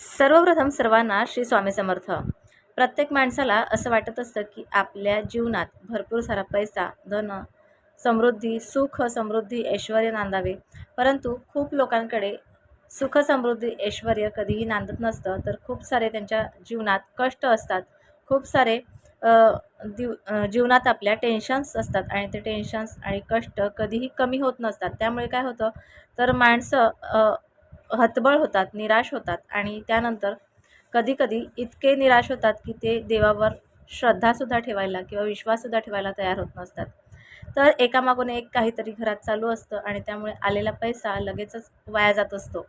सर्वप्रथम सर्वांना श्री स्वामी समर्थ. प्रत्येक माणसाला असं वाटत असतं की आपल्या जीवनात भरपूर सारा पैसा धन समृद्धी सुख समृद्धी ऐश्वर नांदावे. परंतु खूप लोकांकडे सुख समृद्धी ऐश्वर कधीही नांदत नसतं. तर खूप सारे त्यांच्या जीवनात कष्ट असतात. खूप सारे दिव जीवनात आपल्या टेन्शन्स असतात आणि ते टेन्शन्स आणि कष्ट कधीही कमी होत नसतात. त्यामुळे काय होतं? तर माणसं हतबल होतात निराश होतात आणि त्यानंतर कधीकधी इतके निराश होतात की ते देवावर श्रद्धासुद्धा ठेवायला किंवा विश्वाससुद्धा ठेवायला तयार होत नसतात. तर एकामागून एक काहीतरी घरात चालू असतं आणि त्यामुळे आलेला पैसा लगेचच वाया जात असतो.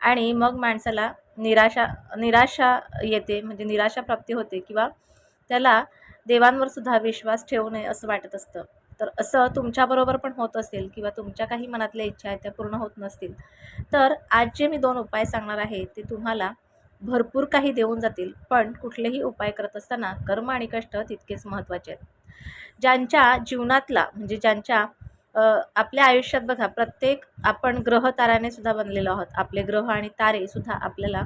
आणि मग माणसाला निराशा निराशा येते म्हणजे निराशा प्राप्ती होते किंवा त्याला देवांवर सुद्धा विश्वास ठेवू नये असं वाटत असतं. तर असं तुमच्याबरोबर पण होत असेल किंवा तुमच्या काही मनातल्या इच्छा आहेत त्या पूर्ण होत नसतील तर आज जे मी दोन उपाय सांगणार आहे ते तुम्हाला भरपूर काही देऊन जातील पण कुठलेही उपाय करत असताना कर्म आणि कष्ट तितकेच महत्त्वाचे आहेत. ज्यांच्या जीवनातला म्हणजे ज्यांच्या आपल्या आयुष्यात बघा प्रत्येक आपण ग्रह ताऱ्याने सुद्धा बनलेलो आहोत. आपले ग्रह आणि तारे सुद्धा आपल्याला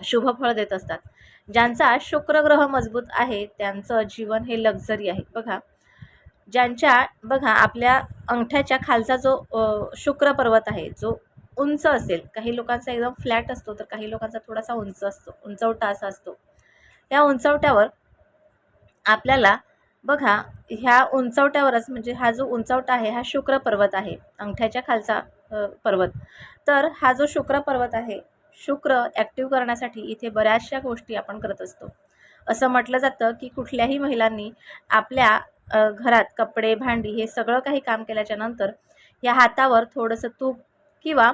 शुभ फळ देत असतात. ज्यांचा शुक्र ग्रह मजबूत आहे त्यांचं जीवन हे लक्झरी आहे. बघा ज्यांच्या बघा आपल्या अंगठ्याच्या खालचा जो शुक्र पर्वत आहे जो उंच असेल काही लोकांचा एकदम फ्लॅट असतो तर काही लोकांचा थोडासा उंच असतो उंचवटा असा असतो. या उंचवट्यावर आपल्याला बघा ह्या उंचवट्यावरच म्हणजे हा जो उंचवटा आहे हा शुक्र पर्वत आहे अंगठ्याच्या खालचा पर्वत. तर हा जो शुक्र पर्वत आहे शुक्र ॲक्टिव्ह करण्यासाठी इथे बऱ्याचशा गोष्टी आपण करत असतो. असं म्हटलं जातं की कुठल्याही महिलांनी आपल्या घरात कपडे भांडी हे सगळं काही काम केल्याच्यानंतर या हातावर थोडंसं तूप किंवा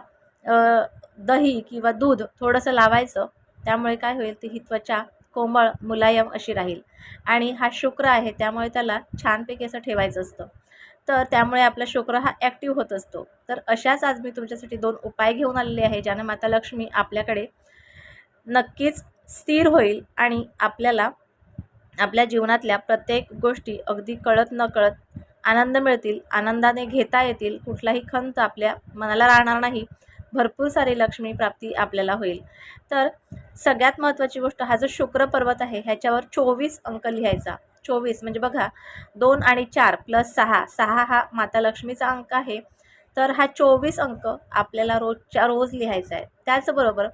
दही किंवा दूध थोडंसं लावायचं. त्यामुळे काय होईल ती ही त्वचा कोमळ मुलायम अशी राहील. आणि हा शुक्र आहे त्यामुळे त्याला छानपैकी असं ठेवायचं असतं. तर त्यामुळे आपला शुक्र हा ॲक्टिव्ह होत असतो. तर अशाच आज मी तुमच्यासाठी दोन उपाय घेऊन आलेले आहे ज्यानं माता लक्ष्मी आपल्याकडे नक्कीच स्थिर होईल आणि आपल्याला आपल्या जीवनातल्या प्रत्येक गोष्टी अगदी कळत न कळत आनंद मिळतील आनंदाने घेता येतील कुठलाही खंत आपल्या मनाला राहणार नाही भरपूर सारी लक्ष्मी प्राप्ती आपल्याला होईल. तर सगळ्यात महत्त्वाची गोष्ट हा जो शुक्र पर्वत आहे ह्याच्यावर चोवीस अंक लिहायचा. चोवीस म्हणजे बघा दोन आणि चार प्लस सहा सहा हा माता लक्ष्मीचा अंक आहे. तर हा चोवीस अंक आपल्याला रोजच्या रोज लिहायचा आहे. त्याचबरोबर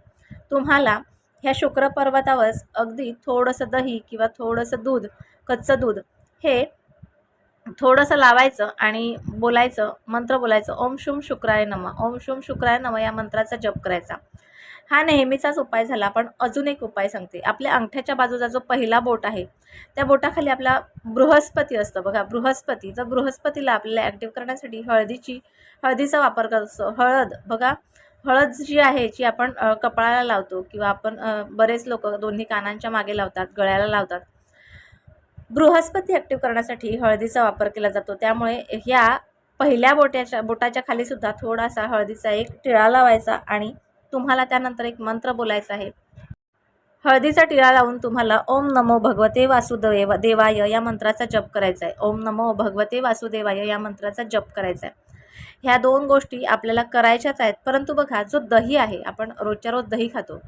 तुम्हाला ह्या शुक्र पर्वतावरच अगदी थोडंसं दही किंवा थोडंसं दूध कच्चं दूध हे थोडंसं लावायचं आणि बोलायचं मंत्र बोलायचं ओम शुम शुक्राय नम ओम शुम शुक्राय नम या मंत्राचा जप करायचा. हा नेहमीचाच उपाय झाला पण अजून एक उपाय सांगते. आपल्या अंगठ्याच्या बाजूचा जो पहिला बोट आहे त्या बोटाखाली आपला बृहस्पती असतं. बघा बृहस्पती. तर बृहस्पतीला आपल्याला ॲक्टिव्ह करण्यासाठी हळदीची हळदीचा वापर करत असतो. हळद बघा हळद जी आहे जी आपण कपाळाला लावतो किंवा आपण बरेच लोक दोन्ही कानांच्या मागे लावतात गळ्याला लावतात. बृहस्पती ॲक्टिव्ह करण्यासाठी हळदीचा वापर केला जातो. त्यामुळे ह्या पहिल्या बोट्याच्या बोटाच्या खाली सुद्धा थोडासा हळदीचा एक टिळा लावायचा आणि तुम्हाला त्यानंतर एक मंत्र बोलायचा आहे. हळदीचा टिळा लावून तुम्हाला ओम नमो भगवते वासुदेव देवाय या मंत्राचा जप करायचा आहे ओम नमो भगवते वासुदेवाय या मंत्राचा जप करायचा आहे ह्या दोन गोष्टी आपल्याला करायच्याच आहेत. परंतु बघा जो दही आहे आपण रोजच्या रोज दही खातो.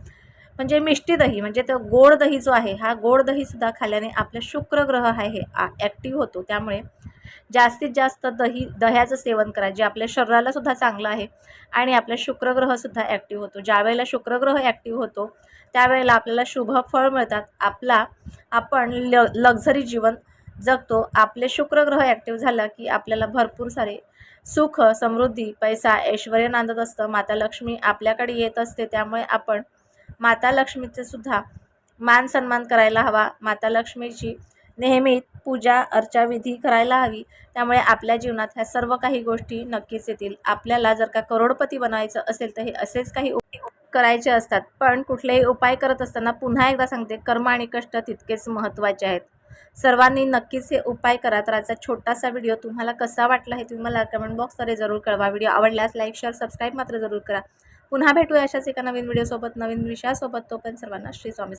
म्हणजे मिष्टी दही म्हणजे तो गोड दही जो आहे हा गोड दहीसुद्धा खाल्ल्याने आपला शुक्र ग्रह आहे हे ॲक्टिव्ह होतो. त्यामुळे जास्तीत जास्त दही दह्याचं सेवन करा जे आपल्या शरीरालासुद्धा चांगलं आहे आणि आपला शुक्रग्रहसुद्धा ॲक्टिव्ह होतो. ज्यावेळेला शुक्रग्रह ॲक्टिव्ह होतो त्यावेळेला आपल्याला शुभ फळ मिळतात. आपला आपण ल लक्झरी जीवन जगतो आपले शुक्रग्रह ॲक्टिव्ह झाला की आपल्याला भरपूर सारे सुख समृद्धी पैसा ऐश्वर नांदत असतं. माता लक्ष्मी आपल्याकडे येत असते. त्यामुळे आपण माता लक्ष्मीचे सुद्धा मान सन्मान करायला हवा. माता लक्ष्मीची नेहमी पूजा अर्चा विधी करायला हवी. त्यामुळे आपल्या जीवनात ह्या सर्व काही गोष्टी नक्कीच येतील. आपल्याला जर का करोडपती बनायचं असेल तर हे असेच काही करायचे असतात. पण कुठलेही उपाय करत असताना पुन्हा एकदा सांगते कर्म आणि कष्ट तितकेच महत्त्वाचे आहेत. सर्वांनी नक्कीच हे उपाय करा. तर आजचा छोटासा व्हिडिओ तुम्हाला कसा वाटला हे तुम्ही मला कमेंट बॉक्सद्वारे जरूर कळवा. व्हिडिओ आवडल्यास लाईक शेअर सबस्क्राईब मात्र जरूर करा. पुन्हा भेटूया अशाच एका नवीन व्हिडिओसोबत नवीन विषयासोबत. तो पण सर्वांना श्री स्वामी